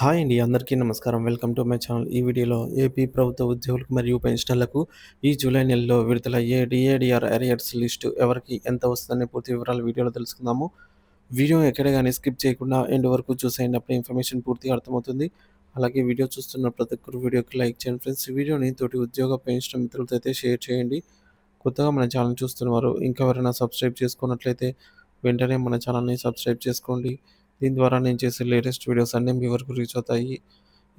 Hi అండి అందరికీ నమస్కారం. Welcome to my channel. ఈ వీడియోలో ఏపీ ప్రభుత్వ ఉద్యోగులకు మరియు పెన్షనర్లకు ఈ జూలై నెలలో విడుదలయ్యే డిఏడిఆర్ అరియర్స్ లిస్టు ఎవరికి ఎంత వస్తుందనే పూర్తి వివరాలు వీడియోలో తెలుసుకుందాము. వీడియో ఎక్కడ కానీ స్కిప్ చేయకుండా ఎండ్ వరకు చూసేయండి అప్పుడు ఇన్ఫర్మేషన్ పూర్తిగా అర్థమవుతుంది. అలాగే వీడియో చూస్తున్న ప్రతి ఒక్కరు వీడియోకి లైక్ చేయండి ఫ్రెండ్స్. వీడియోని తోటి ఉద్యోగ పెన్షన్ మిత్రులతో అయితే షేర్ చేయండి. కొత్తగా మన ఛానల్ చూస్తున్నవారు ఇంకా ఎవరైనా సబ్స్క్రైబ్ చేసుకున్నట్లయితే వెంటనే మన ఛానల్ని సబ్స్క్రైబ్ చేసుకోండి. దీని ద్వారా నేను చేసే లేటెస్ట్ వీడియోస్ అన్నీ మీ వరకు రీచ్ అవుతాయి.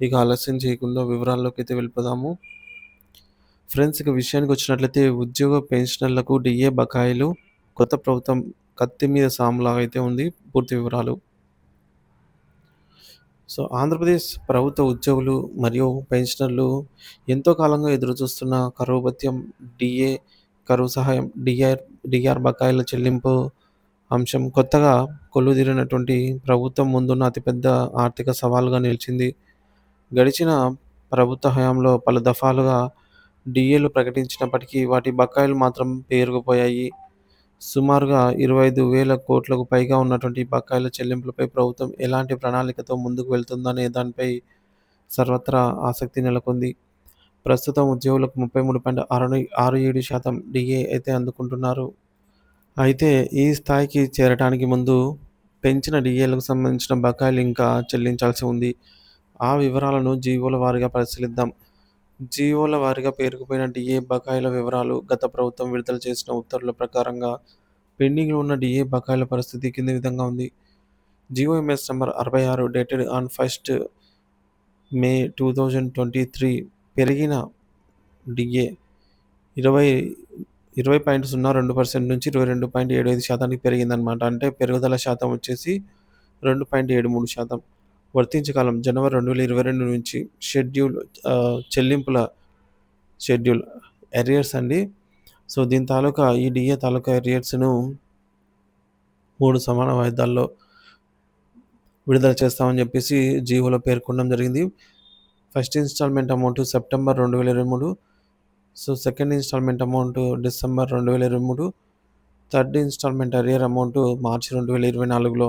ఇక ఆలస్యం చేయకుండా వివరాల్లోకి అయితే వెళ్ళిపోదాము. ఫ్రెండ్స్ ఇక విషయానికి వచ్చినట్లయితే ఉద్యోగ పెన్షనర్లకు డిఏ బకాయిలు కొత్త ప్రభుత్వం కత్తి మీద సాములాగా అయితే ఉంది పూర్తి వివరాలు. సో ఆంధ్రప్రదేశ్ ప్రభుత్వ ఉద్యోగులు మరియు పెన్షనర్లు ఎంతో కాలంగా ఎదురుచూస్తున్న కరువు భత్యం డిఏ కరువు సహాయం డిఆర్ డిఆర్ బకాయిల చెల్లింపు అంశం కొత్తగా కొలువుదీరినటువంటి ప్రభుత్వం ముందున్న అతిపెద్ద ఆర్థిక సవాలుగా నిలిచింది. గడిచిన ప్రభుత్వ హయాంలో పలు దఫాలుగా డిఏలు ప్రకటించినప్పటికీ వాటి బకాయిలు మాత్రం పేరుకుపోయాయి. సుమారుగా ఇరవై ఐదు వేల కోట్లకు పైగా ఉన్నటువంటి బకాయిల చెల్లింపులపై ప్రభుత్వం ఎలాంటి ప్రణాళికతో ముందుకు వెళ్తుందనే దానిపై సర్వత్రా ఆసక్తి నెలకొంది. ప్రస్తుతం ఉద్యోగులకు ముప్పై మూడు పాయింట్ ఆరు ఆరు ఏడు శాతం డిఏ అయితే అందుకుంటున్నారు. అయితే ఈ స్థాయికి చేరటానికి ముందు పెంచిన డిఏలకు సంబంధించిన బకాయిలు ఇంకా చెల్లించాల్సి ఉంది. ఆ వివరాలను జీవోల వారీగా పరిశీలిద్దాం. జీవోల వారీగా పేరుకుపోయిన డిఏ బకాయిల వివరాలు గత ప్రభుత్వం విడుదల చేసిన ఉత్తర్వుల ప్రకారంగా పెండింగ్లో ఉన్న డిఏ బకాయిల పరిస్థితి కింది విధంగా ఉంది. జిఓఎంఎస్ నెంబర్ అరవై ఆరు dated on first May two thousand twenty three పెరిగిన డిఏ ఇరవై ఇరవై పాయింట్ సున్నా రెండు పర్సెంట్ నుంచి ఇరవై రెండు పాయింట్ ఏడు ఐదు శాతానికి పెరిగిందనమాట అంటే పెరుగుదల శాతం వచ్చేసి రెండు పాయింట్ ఏడు మూడు శాతం. వర్తించకాలం జనవరి రెండు వేల ఇరవై రెండు నుంచి షెడ్యూల్ చెల్లింపుల షెడ్యూల్ ఎరియర్స్ అండి. సో దీని తాలూకా ఈ డిఏ తాలూకా ఎరియర్స్ను మూడు సమాన వాయిదాల్లో విడుదల చేస్తామని చెప్పేసి జీవోలో పేర్కొనడం జరిగింది. ఫస్ట్ ఇన్స్టాల్మెంట్ అమౌంట్ సెప్టెంబర్ రెండు వేల ఇరవై మూడు so second instalment amount December రెండు వేల ఇరవై మూడు థర్డ్ ఇన్స్టాల్మెంట్ అరియర్ అమౌంట్ మార్చి రెండు వేల ఇరవై నాలుగులో.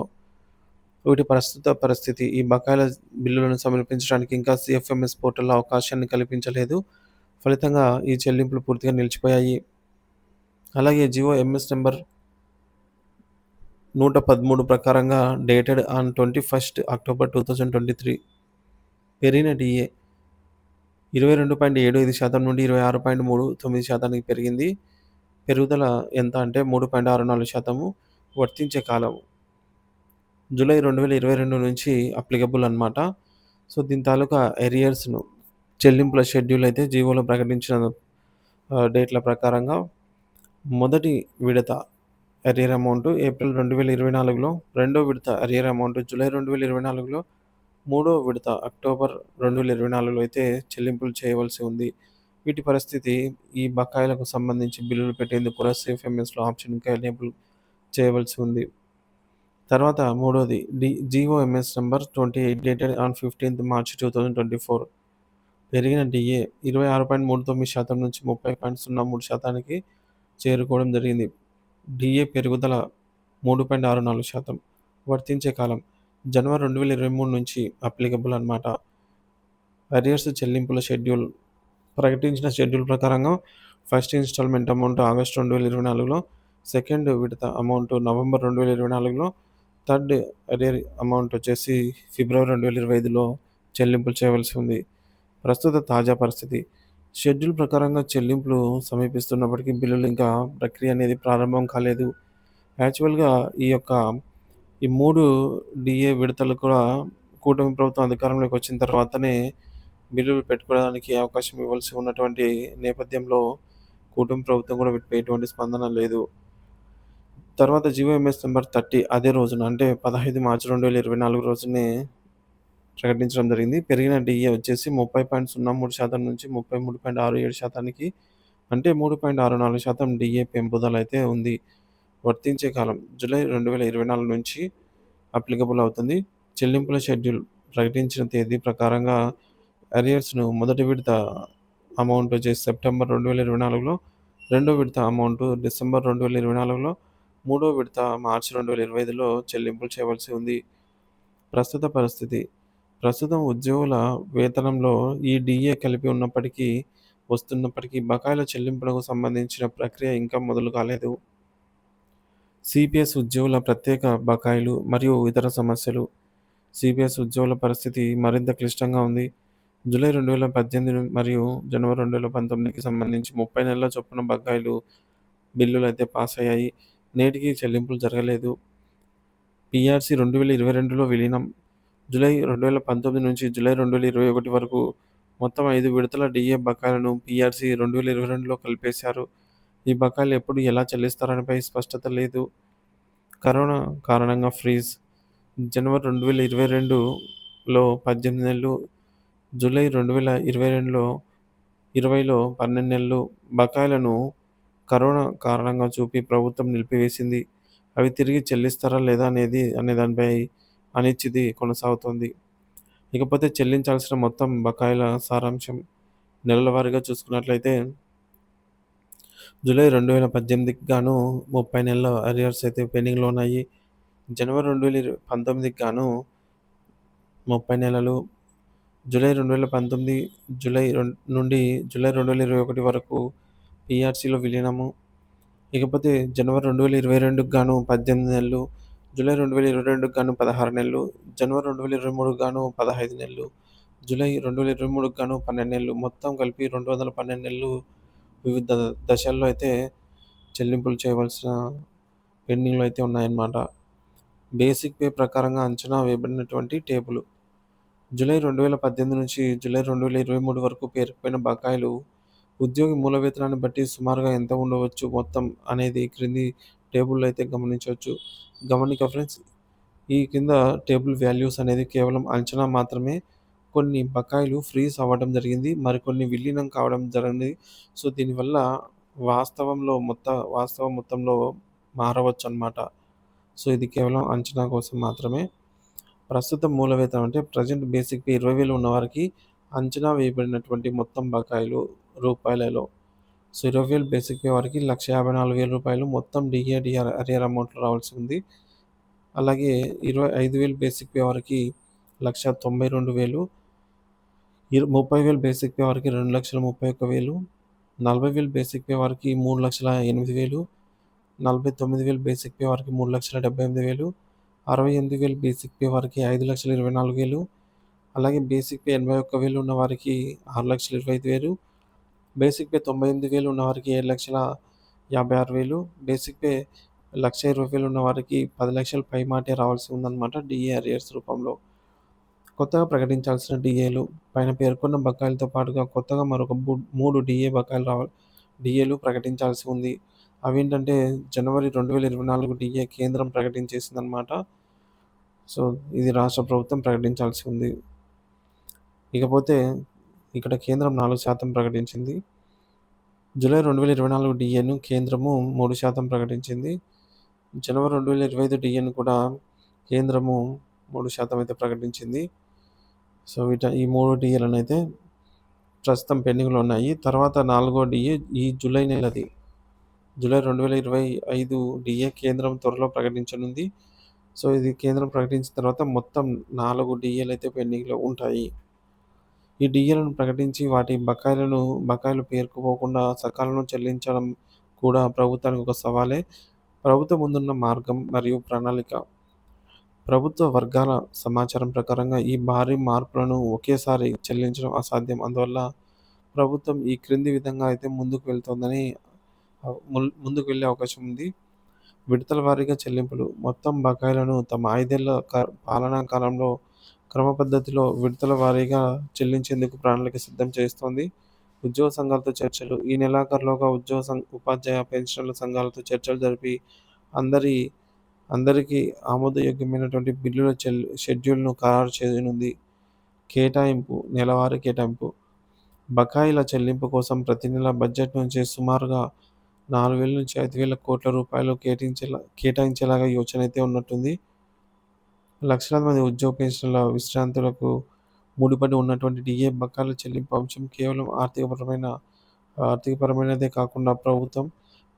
వీటి ప్రస్తుత పరిస్థితి ఈ బకాయిల బిల్లులను సమర్పించడానికి ఇంకా సిఎఫ్ఎంఎస్ పోర్టల్లో అవకాశాన్ని కల్పించలేదు. ఫలితంగా ఈ చెల్లింపులు పూర్తిగా నిలిచిపోయాయి. అలాగే జియో ఎంఎస్ నెంబర్ నూట పదమూడు ప్రకారంగా dated on twenty first October two thousand twenty three పెరిగిన డిఏ ఇరవై రెండు పాయింట్ ఏడు ఐదు శాతం నుండి ఇరవై ఆరు పాయింట్ మూడు తొమ్మిది శాతానికి పెరిగింది. పెరుగుదల ఎంత అంటే మూడు పాయింట్ ఆరు నాలుగు శాతము వర్తించే కాలం. జూలై రెండు వేల ఇరవై రెండు నుంచి అప్లికబుల్ అనమాట సో దీని తాలూకా ఎరియర్స్ను చెల్లింపుల షెడ్యూల్ అయితే జీవోలో ప్రకటించిన డేట్ల ప్రకారంగా మొదటి విడత అరియర్ అమౌంట్ ఏప్రిల్ రెండు వేల ఇరవై నాలుగులో రెండో విడత అరియర్ అమౌంట్ జూలై రెండు వేల ఇరవై నాలుగులో మూడో విడత అక్టోబర్ రెండు వేల ఇరవై నాలుగులో అయితే చెల్లింపులు చేయవలసి ఉంది. వీటి పరిస్థితి ఈ బకాయిలకు సంబంధించి బిల్లులు పెట్టేందుకు కూడా సిఎఫ్ఎంఎస్లో ఆప్షన్ ఇంకా ఎనేబుల్ చేయవలసి ఉంది. తర్వాత మూడోది D GOMS number twenty eight dated on fifteenth March two thousand twenty four. పెరిగిన డిఏ ఇరవై ఆరు పాయింట్ మూడు తొమ్మిది శాతం నుంచి ముప్పై పాయింట్ సున్నా మూడు శాతానికి చేరుకోవడం జరిగింది. డిఏ పెరుగుదల మూడు పాయింట్ ఆరు నాలుగు శాతం వర్తించే కాలం జనవరి రెండు వేల ఇరవై మూడు నుంచి అప్లికబుల్ అనమాట అరియర్స్ చెల్లింపుల షెడ్యూల్ ప్రకటించిన షెడ్యూల్ ప్రకారంగా ఫస్ట్ ఇన్స్టాల్మెంట్ అమౌంట్ ఆగస్ట్ రెండు వేల ఇరవై నాలుగులో సెకండ్ విడత అమౌంట్ నవంబర్ రెండు వేల ఇరవై నాలుగులో థర్డ్ అరియర్ అమౌంట్ వచ్చేసి ఫిబ్రవరి రెండు వేల ఇరవై ఐదులో చెల్లింపులు చేయవలసి ఉంది. ప్రస్తుత తాజా పరిస్థితి. షెడ్యూల్ ప్రకారంగా చెల్లింపులు సమీపిస్తున్నప్పటికీ బిల్లులు ఇంకా ప్రక్రియ అనేది ప్రారంభం కాలేదు. యాక్చువల్గా ఈ యొక్క ఈ మూడు డిఏ విడతలు కూడా కూటమి ప్రభుత్వం అధికారంలోకి వచ్చిన తర్వాతనే బిల్లులు పెట్టుకోవడానికి అవకాశం ఇవ్వాల్సి ఉన్నటువంటి నేపథ్యంలో కూటమి ప్రభుత్వం కూడా వీటిపై ఎటువంటి స్పందన లేదు. తర్వాత జియోఎంఎస్ నెంబర్ థర్టీ అదే రోజున అంటే పదహైదు మార్చి రెండు వేల ఇరవై నాలుగు రోజునే ప్రకటించడం జరిగింది. పెరిగిన డిఏ వచ్చేసి ముప్పై పాయింట్ సున్నా మూడు శాతం నుంచి ముప్పై మూడు పాయింట్ ఆరు ఏడు శాతానికి అంటే మూడు పాయింట్ ఆరు నాలుగు శాతం డిఏ పెంపుదల అయితే ఉంది. వర్తించే కాలం జూలై రెండు వేల ఇరవై నాలుగు నుంచి అప్లికబుల్ అవుతుంది. చెల్లింపుల షెడ్యూల్ ప్రకటించిన తేదీ ప్రకారంగా అరియర్స్ను మొదటి విడత అమౌంట్ వచ్చేసి సెప్టెంబర్ రెండు వేల ఇరవై నాలుగులో రెండో విడత అమౌంట్ డిసెంబర్ రెండు వేల ఇరవై నాలుగులో మూడో విడత మార్చి రెండు వేల ఇరవై ఐదులో చెల్లింపులు చేయవలసి ఉంది. ప్రస్తుత పరిస్థితి. ప్రస్తుతం ఉద్యోగుల వేతనంలో ఈ డీఏ కలిపి ఉన్నప్పటికీ వస్తున్నప్పటికీ బకాయిల చెల్లింపులకు సంబంధించిన ప్రక్రియ ఇంకా మొదలు కాలేదు. సిపిఎస్ ఉద్యోగుల ప్రత్యేక బకాయిలు మరియు ఇతర సమస్యలు సిపిఎస్ ఉద్యోగుల పరిస్థితి మరింత క్లిష్టంగా ఉంది. జూలై రెండు వేల పద్దెనిమిది మరియు జనవరి రెండు వేల పంతొమ్మిదికి సంబంధించి ముప్పై నెలల చొప్పున బకాయిలు బిల్లులు అయితే పాస్ అయ్యాయి. నేటికి చెల్లింపులు జరగలేదు. పిఆర్సీ రెండు వేల ఇరవై రెండులో విలీనం జూలై రెండు వేల పంతొమ్మిది నుంచి జూలై రెండు వేల ఇరవై ఒకటి వరకు మొత్తం ఐదు విడతల డిఏ బకాయిలను పిఆర్సీ రెండు వేల ఇరవై రెండులో కలిపేశారు. ఈ బకాయిలు ఎప్పుడు ఎలా చెల్లిస్తారనిపై స్పష్టత లేదు. కరోనా కారణంగా ఫ్రీజ్ జనవరి రెండు వేల ఇరవై రెండులో పద్దెనిమిది నెలలు జూలై రెండు వేల ఇరవై రెండులో ఇరవైలో పన్నెండు నెలలు బకాయిలను కరోనా కారణంగా చూపి ప్రభుత్వం నిలిపివేసింది. అవి తిరిగి చెల్లిస్తారా లేదా అనేది అనే దానిపై అనిశ్చితి కొనసాగుతోంది. ఇకపోతే చెల్లించాల్సిన మొత్తం బకాయిల సారాంశం నెలల వారీగా చూసుకున్నట్లయితే జూలై రెండు వేల పద్దెనిమిదికి గాను ముప్పై నెలల అరియర్స్ అయితే పెండింగ్లో ఉన్నాయి. జనవరి రెండు వేల ఇరవై పంతొమ్మిదికి గాను ముప్పై నెలలు జూలై రెండు వేల పంతొమ్మిది జూలై నుండి జూలై రెండు వేల ఇరవై ఒకటి వరకు పిఆర్సీలో విలీనము. ఇకపోతే జనవరి రెండు వేల ఇరవై రెండుకి గాను పద్దెనిమిది నెలలు జూలై రెండు వేల ఇరవై రెండుకి గాను పదహారు నెలలు జనవరి రెండు వేల ఇరవై మూడుకి గాను పదహైదు నెలలు జూలై రెండు వేల ఇరవై మూడుకి గాను పన్నెండు నెలలు మొత్తం కలిపి రెండు వందల పన్నెండు నెలలు వివిధ దశల్లో అయితే చెల్లింపులు చేయవలసిన పెండింగ్లో అయితే ఉన్నాయన్నమాట. బేసిక్ పే ప్రకారంగా అంచనా వేయబడినటువంటి టేబుల్ జూలై రెండు వేల పద్దెనిమిది నుంచి జూలై రెండు వేల ఇరవై మూడు వరకు పేరుకుపోయిన బకాయిలు ఉద్యోగి మూల వేతనాన్ని బట్టి సుమారుగా ఎంత ఉండవచ్చు మొత్తం అనేది క్రింది టేబుల్లో అయితే గమనించవచ్చు. గమనిక ఫ్రెండ్స్ ఈ కింద టేబుల్ వాల్యూస్ అనేది కేవలం అంచనా మాత్రమే. కొన్ని బకాయిలు ఫ్రీజ్ అవ్వడం జరిగింది. మరికొన్ని విలీనం కావడం జరిగింది. సో దీనివల్ల వాస్తవంలో మొత్త వాస్తవ మొత్తంలో మారవచ్చు అన్నమాట. సో ఇది కేవలం అంచనా కోసం మాత్రమే. ప్రస్తుత మూల వేతనం అంటే ప్రజెంట్ బేసిక్ పే ఇరవై వేలు ఉన్నవారికి అంచనా వేయబడినటువంటి మొత్తం బకాయిలు రూపాయలలో సో ఇరవై వేలు బేసిక్ పే వారికి లక్ష యాభై నాలుగు వేల రూపాయలు మొత్తం డిఏడిఆర్ అరియర్ అమౌంట్లో రావాల్సి ఉంది. అలాగే ఇరవై ఐదు వేలు బేసిక్ పే వారికి లక్ష తొంభై రెండు వేలు ముప్పై వేలు బేసిక్ పే వారికి రెండు లక్షల ముప్పై ఒక్క వేలు నలభై వేలు బేసిక్ పే వారికి మూడు లక్షల ఎనిమిది వేలు నలభై తొమ్మిది వేలు బేసిక్ పే వారికి మూడు లక్షల డెబ్బై ఎనిమిది వేలు అరవై ఎనిమిది వేలు బేసిక్ పే వారికి ఐదు లక్షల ఇరవై నాలుగు వేలు అలాగే బేసిక్ పే ఎనభై ఒక్క వేలు ఉన్న వారికి ఆరు లక్షల ఇరవై ఐదు వేలు బేసిక్ పే తొంభై ఎనిమిది వేలు ఉన్న వారికి ఏడు లక్షల యాభై ఆరు వేలు బేసిక్ పే లక్ష ఇరవై వేలు ఉన్న వారికి పది లక్షల పై మాటే రావాల్సి ఉందన్నమాట డిఏ అరియర్స్ రూపంలో. కొత్తగా ప్రకటించాల్సిన డిఏలు పైన పేర్కొన్న బకాయిలతో పాటుగా కొత్తగా మరొక బు మూడు డిఏ బకాయిలు రావ డిఏలు ప్రకటించాల్సి ఉంది. అవేంటంటే జనవరి రెండు వేల ఇరవై నాలుగు డిఏ కేంద్రం ప్రకటించేసిందనమాట సో ఇది రాష్ట్ర ప్రభుత్వం ప్రకటించాల్సి ఉంది. ఇకపోతే ఇక్కడ కేంద్రం నాలుగు శాతం ప్రకటించింది. జూలై రెండు వేల ఇరవై నాలుగు డిఏను కేంద్రము మూడు శాతం ప్రకటించింది. జనవరి రెండు వేల ఇరవై ఐదు డిఏను కూడా కేంద్రము మూడు శాతం అయితే ప్రకటించింది. సో వీట ఈ మూడు డిఏలను అయితే ప్రస్తుతం పెండింగ్లో ఉన్నాయి. తర్వాత నాలుగో డిఏ ఈ జూలై నెలది. జూలై రెండు వేల ఇరవై ఐదు డిఏ కేంద్రం త్వరలో ప్రకటించనుంది. సో ఇది కేంద్రం ప్రకటించిన తర్వాత మొత్తం నాలుగు డిఏలు అయితే పెండింగ్లో ఉంటాయి. ఈ డిఏలను ప్రకటించి వాటి బకాయిలను బకాయిలు పేరుకుపోకుండా సకాలంలో చెల్లించడం కూడా ప్రభుత్వానికి ఒక సవాలే. ప్రభుత్వం ముందున్న మార్గం మరియు ప్రణాళిక ప్రభుత్వ వర్గాల సమాచారం ప్రకారంగా ఈ భారీ మార్పులను ఒకేసారి చెల్లించడం అసాధ్యం. అందువల్ల ప్రభుత్వం ఈ క్రింది విధంగా అయితే ముందుకు వెళ్తోందని ముందుకు వెళ్ళే అవకాశం ఉంది. విడతల వారీగా చెల్లింపులు మొత్తం బకాయిలను తమ ఐదేళ్ళ క పాలనా కాలంలో క్రమ పద్ధతిలో విడతల వారీగా చెల్లించేందుకు ప్రణాళిక సిద్ధం చేస్తోంది. ఉద్యోగ సంఘాలతో చర్చలు ఈ నెలాఖరులోగా ఉద్యోగ సం ఉపాధ్యాయ పెన్షన్ల సంఘాలతో చర్చలు జరిపి అందరి అందరికీ ఆమోదయోగ్యమైనటువంటి బిల్లుల చెల్ షెడ్యూల్‌ను ఖరారు చేయనుంది. కేటాయింపు నెలవారీ కేటాయింపు బకాయిల చెల్లింపు కోసం ప్రతి నెల బడ్జెట్ నుంచి సుమారుగా నాలుగు వేల నుంచి ఐదు వేల కోట్ల రూపాయలు కేటాయించేలా కేటాయించేలాగా యోచన అయితే ఉన్నట్టుంది. లక్షలాది మంది ఉద్యోగ పెన్షన్ల విశ్రాంతులకు ముడిపడి ఉన్నటువంటి డిఏ బకాయిల చెల్లింపు అంశం కేవలం ఆర్థికపరమైన ఆర్థికపరమైనదే కాకుండా ప్రభుత్వం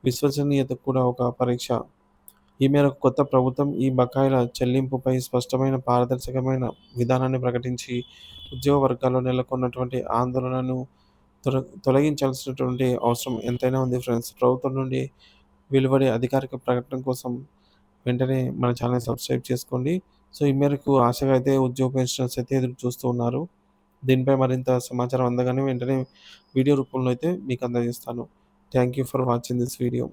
విశ్వసనీయత కూడా ఒక పరీక్ష. ఈ మేరకు కొత్త ప్రభుత్వం ఈ బకాయిల చెల్లింపుపై స్పష్టమైన, పారదర్శకమైన విధానాన్ని ప్రకటించి ఉద్యోగ వర్గాల్లో నెలకొన్నటువంటి ఆందోళనను తొల తొలగించాల్సినటువంటి అవసరం ఎంతైనా ఉంది ఫ్రెండ్స్. ప్రభుత్వం నుండి వెలువడే అధికారిక ప్రకటన కోసం వెంటనే మన ఛానల్ సబ్స్క్రైబ్ చేసుకోండి. సో, ఈ మేరకు ఆశగా అయితే ఉద్యోగ పెన్షనర్స్ అయితే ఎదురు చూస్తూ ఉన్నారు. దీనిపై మరింత సమాచారం అందగానే వెంటనే వీడియో రూపంలో అయితే మీకు అందజేస్తాను. Thank you for watching this video.